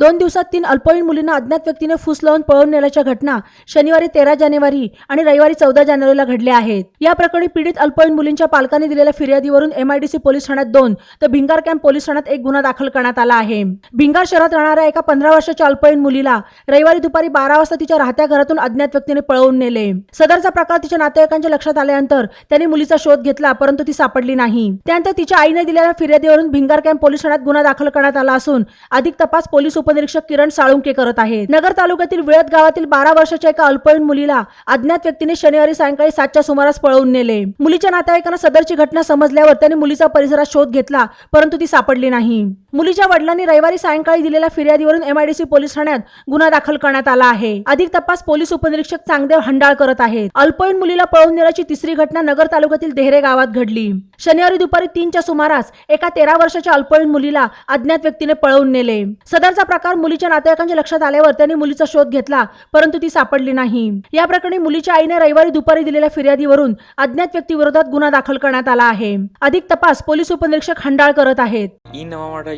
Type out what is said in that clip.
दोन दिवसात तीन अल्पवयीन मुलींना अज्ञात व्यक्तीने फुस लावून पळवून नेल्याच्या घटना शनिवारी तेरा जानेवारी आणि रविवारी चौदा जानेवारीला घडल्या आहेत. या प्रकरणी पीडित अल्पवयीन मुलींच्या पालकांनी दिलेल्या फिर्यादीवरून एमआयडीसी पोलीस ठाण्यात दोन तर भिंगार कॅम्प पोलीस ठाण्यात एक गुन्हा दाखल करण्यात आला आहे. भिंगार शहरात राहणाऱ्या एका पंधरा वर्षाच्या अल्पवयीन मुलीला रविवारी दुपारी बारा वाजता तिच्या राहत्या घरातून अज्ञात व्यक्तीने पळवून नेले. सदरचा प्रकार तिच्या नातेवाईकांच्या लक्षात आल्यानंतर त्यांनी मुलीचा शोध घेतला परंतु ती सापडली नाही. त्यानंतर तिच्या आईने दिलेल्या फिर्यादीवरून भिंगार कॅम्प पोलीस ठाण्यात गुन्हा दाखल करण्यात आला असून अधिक तपास पोलीस उप उपनिरीक्षक किरण साळुंके करत आहेत. नगर तालुक्यातील विळत गावातील बारा वर्षाच्या एका अल्पवयीन मुलीला अज्ञात व्यक्तीने शनिवारी सायंकाळी सातच्या सुमारास पळवून नेले. मुलीच्या नातेवाईकांना सदरची घटना समजल्यावर त्यांनी मुलीचा परिसरात शोध घेतला परंतु ती सापडली नाही. मुलीच्या वडिलांनी रविवारी सायंकाळी दिलेल्या फिर्यादीवरून एमआयडीसी पोलीस ठाण्यात गुन्हा दाखल करण्यात आला आहे. अधिक तपास पोलीस उपनिरीक्षक चांगदेव हंडाळ करत आहेत. अल्पवयीन मुलीला पळून नेल्याची तिसरी घटना नगर तालुक्यातील देहरे गावात घडली. शनिवारी दुपारी तीनच्या सुमारास एका तेरा वर्षाच्या अल्पवयीन मुलीला अज्ञात व्यक्तीने पळवून नेले. सदरचा प्रकार मुलीच्या नातेवाईकांच्या लक्षात आल्यावर त्यांनी मुलीचा शोध घेतला परंतु ती सापडली नाही. या प्रकरणी मुलीच्या आईने रविवारी दुपारी दिलेल्या फिर्यादीवरून अज्ञात व्यक्तीविरोधात गुन्हा दाखल करण्यात आला आहे. अधिक तपास पोलीस उपनिरीक्षक हंडाळ करत आहेत